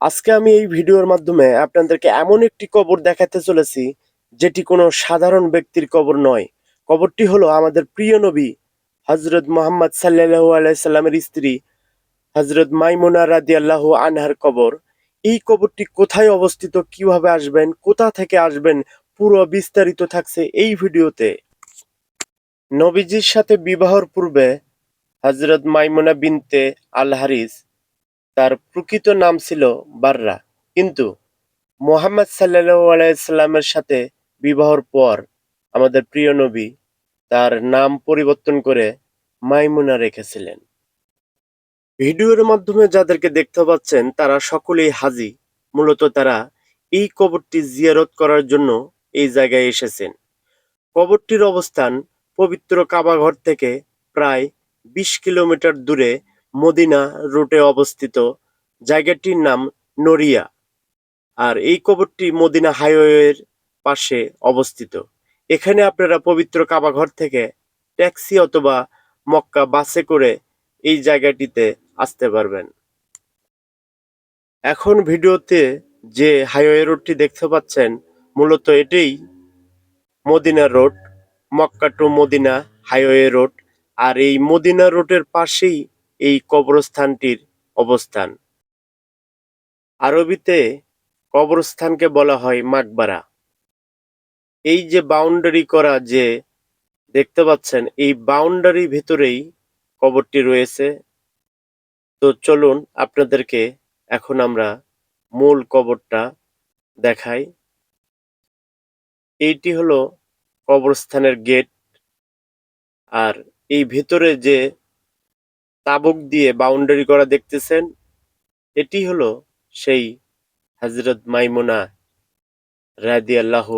আজকে আমি এই ভিডিওর মাধ্যমে আপনাদেরকে এমন একটি কবর দেখাতে চলেছি, যেটি কোনো সাধারণ ব্যক্তির কবর নয়। কবরটি হলো আমাদের প্রিয় নবী হজরত মোহাম্মদ সাল্লাহ আলাইসাল্লামের স্ত্রী হজরত মাইমুনা রাদিয়াল্লাহ আনহার কবর। এই কবরটি কোথায় অবস্থিত, কীভাবে আসবেন, কোথা থেকে আসবেন, পুরো বিস্তারিত থাকছে এই ভিডিওতে। নবীজির সাথে বিবাহর পূর্বে হজরত মাইমুনা বিনতে আল হারিস তার প্রকৃত নাম ছিল বাররা। কিন্তু মোহাম্মদ সাল্লাহ আলাইসাল্লামের সাথে বিবাহর পর আমাদের প্রিয় নবী তার নাম পরিবর্তন করে মাইমুনা রেখেছিলেন। ভিডিওর মাধ্যমে যাদেরকে দেখতে পাচ্ছেন, তারা সকলেই হাজি। মূলত তারা এই কবরটি জিয়ারত করার জন্য এই জায়গায় এসেছেন। কবরটির অবস্থান পবিত্র কাবাঘর থেকে প্রায় বিশ কিলোমিটার দূরে মদিনা রুটে অবস্থিত। জায়গাটির নাম নরিয়া আর এই কবরটি মদিনা হাইওয়ের পাশে অবস্থিত। এখানে আপনারা পবিত্র কাবাঘর থেকে ট্যাক্সি অথবা মক্কা বাসে করে এই জায়গাটিতে আসতে পারবেন। এখন ভিডিওতে যে হাইওয়ে রোডটি দেখতে পাচ্ছেন, মূলত এটাই Medina road, Mecca to Medina highway road. আর এই মদিনা রোডের পাশেই এই কবরস্থানটির অবস্থান। আরবিতে কবরস্থানকে বলা হয় মাকবারা। এই যে বাউন্ডারি করা যে দেখতে পাচ্ছেন, এই বাউন্ডারি ভিতরেই কবরটি রয়েছে। তো চলুন আপনাদেরকে এখন আমরা মূল কবরটা দেখাই। এইটি হলো কবরস্থানের গেট আর এই ভেতরে যে তাবুক দিয়ে বাউন্ডারি করা দেখতেছেন, এটি হলো সেই হজরত মাইমুনা রাদি আল্লাহ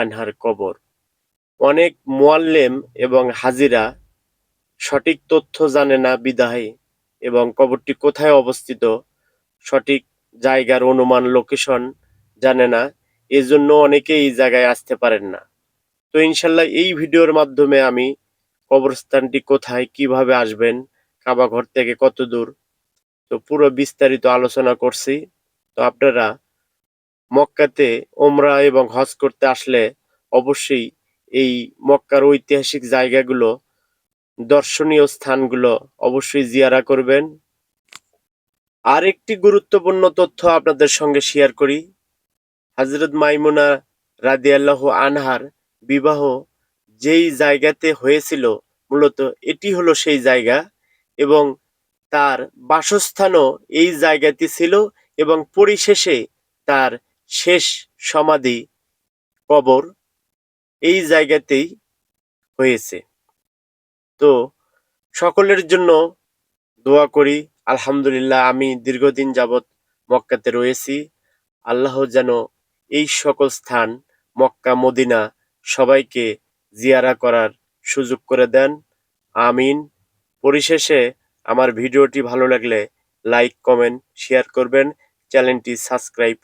আনহার কবর। অনেক মোয়াল্লেম এবং হাজিরা সঠিক তথ্য জানে না বিদায়, এবং কবরটি কোথায় অবস্থিত, সঠিক জায়গার অনুমান লোকেশন জানে না, এজন্য অনেকে এই জায়গায় আসতে পারেন না। তো ইনশাল্লাহ এই ভিডিওর মাধ্যমে আমি কবরস্থানটি কোথায়, কীভাবে আসবেন কাবা ঘর থেকে কত দূর? তো পুরো বিস্তারিত আলোচনা করছি। তো আপনারা মক্কাতে ওমরা এবং হজ করতে আসলে অবশ্যই এই মক্কার ঐতিহাসিক জায়গাগুলো, দর্শনীয় স্থানগুলো অবশ্যই জিয়ারা করবেন। আর একটি গুরুত্বপূর্ণ তথ্য আপনাদের সঙ্গে শেয়ার করি। হজরত মাইমুনা রাদিয়াল্লাহ আনহার বিবাহ যেই জায়গাতে হয়েছিল, মূলত এটি হলো সেই জায়গা। এবং তার বাসস্থানও এই জায়গাতে ছিল এবং পরিশেষে তার শেষ সমাধি কবর এই জায়গাতেই হয়েছে। তো সকলের জন্য দোয়া করি, আলহামদুলিল্লাহ আমি দীর্ঘদিন যাবৎ মক্কাতে রয়েছি। আল্লাহ যেন এই সকল স্থান, মক্কা, মদিনা সবাইকে জিয়ারা করার সুযোগ করে দেন। আমিন। পরিশেষে আমার ভিডিওটি ভালো লাগলে লাইক কমেন্ট শেয়ার করবেন। চ্যানেলটি সাবস্ক্রাইব